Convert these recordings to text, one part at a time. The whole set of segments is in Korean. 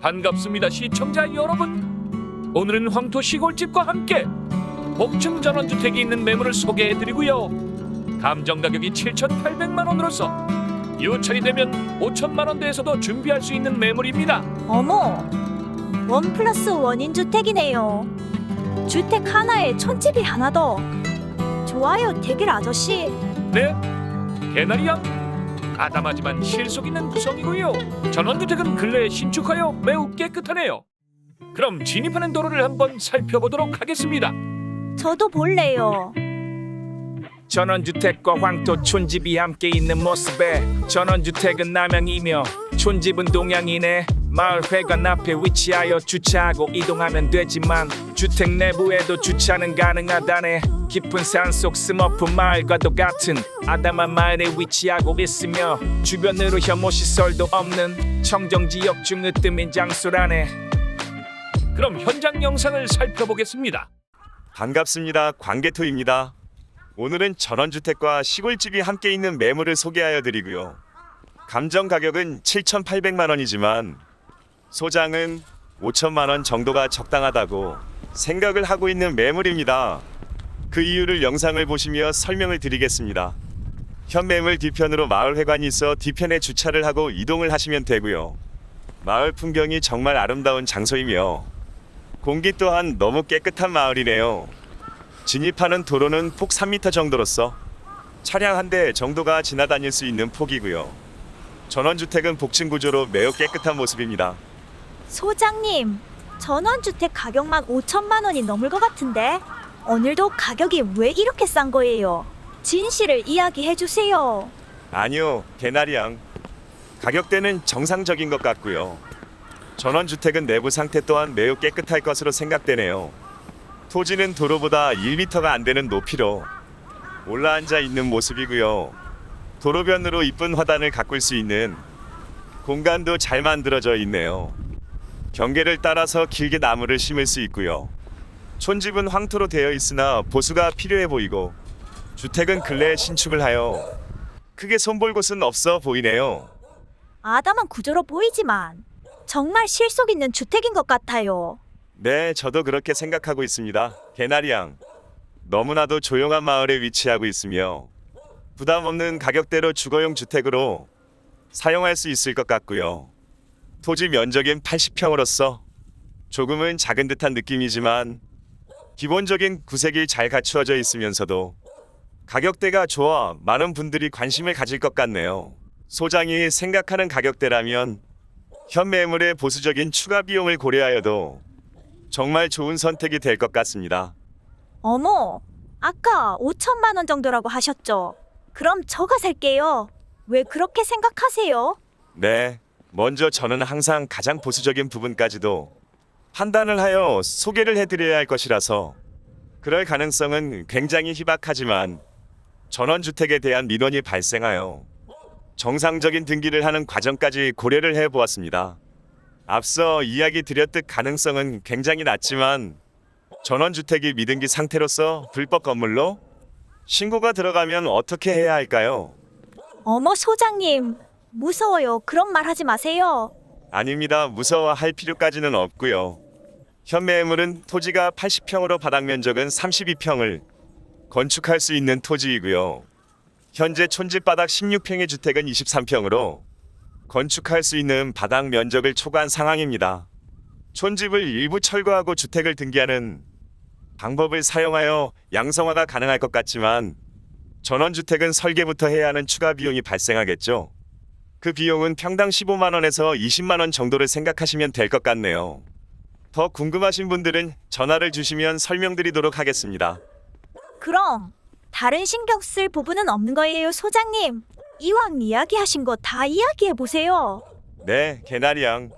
반갑습니다 시청자 여러분 오늘은 황토 시골집과 함께 복층 전원주택이 있는 매물을 소개해드리고요 감정 가격이 7,800만 원으로서 유찰이 되면 5천만 원대에서도 준비할 수 있는 매물입니다 어머, 원 플러스 원인 주택이네요. 주택 하나에 촌집이 하나 더. 좋아요, 대길 아저씨. 네 개나리 양 아담하지만 실속 있는 구성이고요. 전원주택은 근래에 신축하여 매우 깨끗하네요. 그럼 진입하는 도로를 한번 살펴보도록 하겠습니다. 저도 볼래요. 전원주택과 황토 촌집이 함께 있는 모습에 전원주택은 남양이며 촌집은 동양이네 마을 회관 앞에 위치하여 주차하고 이동하면 되지만 주택 내부에도 주차는 가능하다네 깊은 산속 스머프 마을과도 같은 아담한 마을에 위치하고 있으며 주변으로 혐오 시설도 없는 청정지역 중 으뜸인 장소라네 그럼 현장 영상을 살펴보겠습니다 반갑습니다. 광개토입니다. 오늘은 전원주택과 시골집이 함께 있는 매물을 소개하여 드리고요. 감정 가격은 7,800만 원이지만 소장은 5천만 원 정도가 적당하다고 생각을 하고 있는 매물입니다. 그 이유를 영상을 보시며 설명을 드리겠습니다. 현 매물 뒤편으로 마을 회관이 있어 뒤편에 주차를 하고 이동을 하시면 되고요. 마을 풍경이 정말 아름다운 장소이며 공기 또한 너무 깨끗한 마을이네요. 진입하는 도로는 폭 3m 정도로서 차량 한 대 정도가 지나다닐 수 있는 폭이고요. 전원주택은 복층 구조로 매우 깨끗한 모습입니다. 소장님, 전원주택 가격만 5천만 원이 넘을 것 같은데 오늘도 가격이 왜 이렇게 싼 거예요? 진실을 이야기해 주세요. 아니요, 개나리양. 가격대는 정상적인 것 같고요. 전원주택은 내부 상태 또한 매우 깨끗할 것으로 생각되네요. 토지는 도로보다 1m가 안 되는 높이로 올라앉아 있는 모습이고요. 도로변으로 이쁜 화단을 가꿀 수 있는 공간도 잘 만들어져 있네요. 경계를 따라서 길게 나무를 심을 수 있고요. 촌집은 황토로 되어 있으나 보수가 필요해 보이고 주택은 근래에 신축을 하여 크게 손볼 곳은 없어 보이네요. 아담한 구조로 보이지만 정말 실속 있는 주택인 것 같아요. 네, 저도 그렇게 생각하고 있습니다. 개나리양. 너무나도 조용한 마을에 위치하고 있으며 부담 없는 가격대로 주거용 주택으로 사용할 수 있을 것 같고요. 토지 면적인 80평으로서 조금은 작은 듯한 느낌이지만 기본적인 구색이 잘 갖추어져 있으면서도 가격대가 좋아 많은 분들이 관심을 가질 것 같네요. 소장이 생각하는 가격대라면 현 매물의 보수적인 추가 비용을 고려하여도 정말 좋은 선택이 될 것 같습니다. 어머, 아까 5천만 원 정도라고 하셨죠? 그럼 저가 살게요. 왜 그렇게 생각하세요? 네, 먼저 저는 항상 가장 보수적인 부분까지도 판단을 하여 소개를 해드려야 할 것이라서 그럴 가능성은 굉장히 희박하지만 전원주택에 대한 민원이 발생하여 정상적인 등기를 하는 과정까지 고려를 해보았습니다. 앞서 이야기 드렸듯 가능성은 굉장히 낮지만 전원주택이 미등기 상태로서 불법 건물로 신고가 들어가면 어떻게 해야 할까요? 어머, 소장님. 무서워요. 그런 말 하지 마세요. 아닙니다. 무서워할 필요까지는 없고요. 현 매물은 토지가 80평으로 바닥 면적은 32평을 건축할 수 있는 토지이고요. 현재 촌집 바닥 16평의 주택은 23평으로 건축할 수 있는 바닥 면적을 초과한 상황입니다. 촌집을 일부 철거하고 주택을 등기하는 방법을 사용하여 양성화가 가능할 것 같지만 전원주택은 설계부터 해야 하는 추가 비용이 발생하겠죠. 그 비용은 평당 15만 원에서 20만 원 정도를 생각하시면 될 것 같네요. 더 궁금하신 분들은 전화를 주시면 설명드리도록 하겠습니다. 그럼 다른 신경 쓸 부분은 없는 거예요, 소장님. 이왕 이야기하신 거 다 이야기해 보세요. 네, 개나리 양.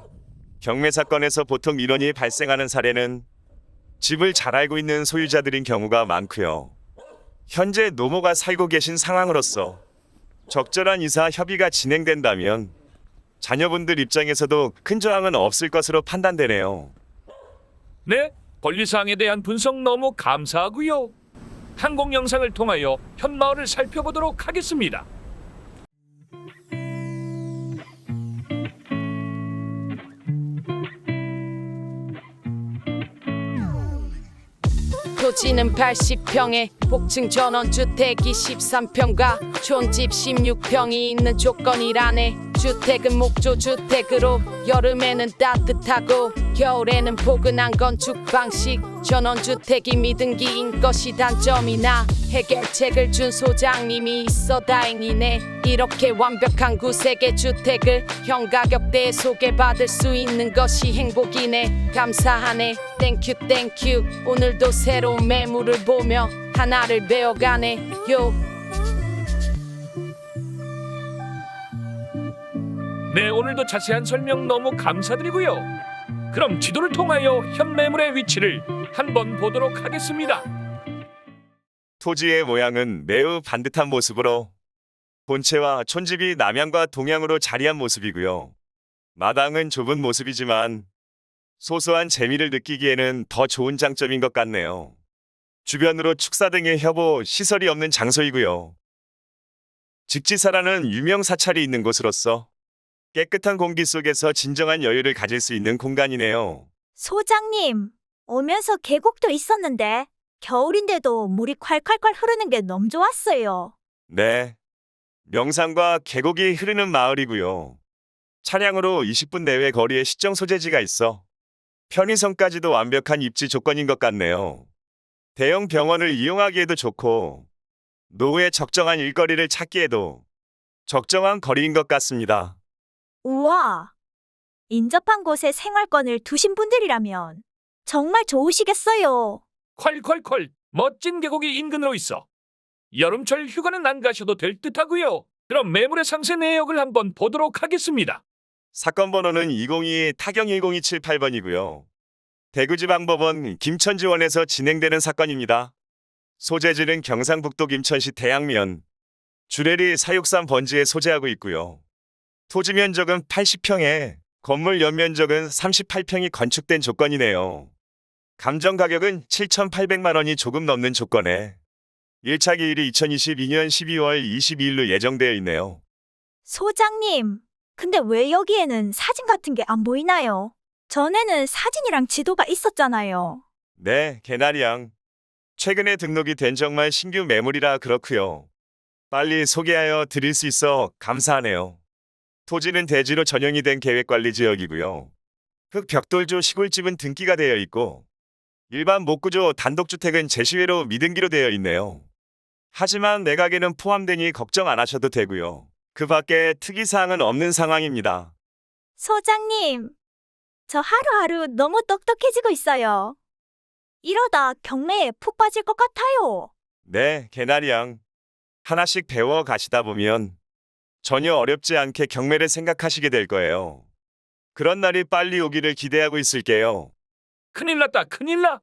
경매 사건에서 보통 민원이 발생하는 사례는 집을 잘 알고 있는 소유자들인 경우가 많고요. 현재 노모가 살고 계신 상황으로서 적절한 이사 협의가 진행된다면 자녀분들 입장에서도 큰 저항은 없을 것으로 판단되네요. 네, 권리사항에 대한 분석 너무 감사하고요. 항공 영상을 통하여 현 마을을 살펴보도록 하겠습니다. 토지는 80평에 복층 전원주택 23평과 촌집 16평이 있는 조건이라네. 주택은 목조주택으로 여름에는 따뜻하고 겨울에는 포근한 건축 방식 전원주택이 미등기인 것이 단점이나 해결책을 준 소장님이 있어 다행이네. 이렇게 완벽한 구색의 주택을 현가격대에 소개받을 수 있는 것이 행복이네. 감사하네. 땡큐 땡큐 오늘도 새로운 매물을 보며 하나를 배워가네. 요 네, 오늘도 자세한 설명 너무 감사드리고요. 그럼 지도를 통하여 현 매물의 위치를 한번 보도록 하겠습니다. 토지의 모양은 매우 반듯한 모습으로 본체와 촌집이 남향과 동향으로 자리한 모습이고요. 마당은 좁은 모습이지만 소소한 재미를 느끼기에는 더 좋은 장점인 것 같네요. 주변으로 축사 등의 협오 시설이 없는 장소이고요. 직지사라는 유명 사찰이 있는 곳으로서 깨끗한 공기 속에서 진정한 여유를 가질 수 있는 공간이네요. 소장님, 오면서 계곡도 있었는데 겨울인데도 물이 콸콸콸 흐르는 게 너무 좋았어요. 네. 명산과 계곡이 흐르는 마을이고요. 차량으로 20분 내외 거리에 시정 소재지가 있어 편의성까지도 완벽한 입지 조건인 것 같네요. 대형 병원을 이용하기에도 좋고 노후에 적정한 일거리를 찾기에도 적정한 거리인 것 같습니다. 우와! 인접한 곳에 생활권을 두신 분들이라면 정말 좋으시겠어요. 콸콸콸 멋진 계곡이 인근으로 있어. 여름철 휴가는 안 가셔도 될 듯하고요. 그럼 매물의 상세 내역을 한번 보도록 하겠습니다. 사건 번호는 202 타경 10278번이고요. 대구지방법원 김천지원에서 진행되는 사건입니다. 소재지는 경상북도 김천시 대양면 주레리 사육산 번지에 소재하고 있고요. 토지 면적은 80평에 건물 연면적은 38평이 건축된 조건이네요. 감정 가격은 7,800만 원이 조금 넘는 조건에 1차 기일이 2022년 12월 22일로 예정되어 있네요. 소장님, 근데 왜 여기에는 사진 같은 게 안 보이나요? 전에는 사진이랑 지도가 있었잖아요. 네, 개나리양. 최근에 등록이 된 정말 신규 매물이라 그렇고요. 빨리 소개하여 드릴 수 있어 감사하네요. 토지는 대지로 전용이 된 계획관리 지역이고요. 흑벽돌조 시골집은 등기가 되어 있고 일반 목구조 단독주택은 제시외로 미등기로 되어 있네요. 하지만 내각에는 포함되니 걱정 안 하셔도 되고요. 그 밖에 특이사항은 없는 상황입니다. 소장님, 저 하루하루 너무 똑똑해지고 있어요. 이러다 경매에 푹 빠질 것 같아요. 네, 개나리양. 하나씩 배워 가시다 보면 전혀 어렵지 않게 경매를 생각하시게 될 거예요. 그런 날이 빨리 오기를 기대하고 있을게요. 큰일 났다 큰일 나.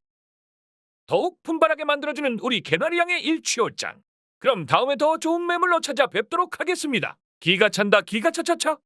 더욱 분발하게 만들어주는 우리 개나리 양의 일취월장. 그럼 다음에 더 좋은 매물로 찾아뵙도록 하겠습니다. 기가 찬다 기가 차차차.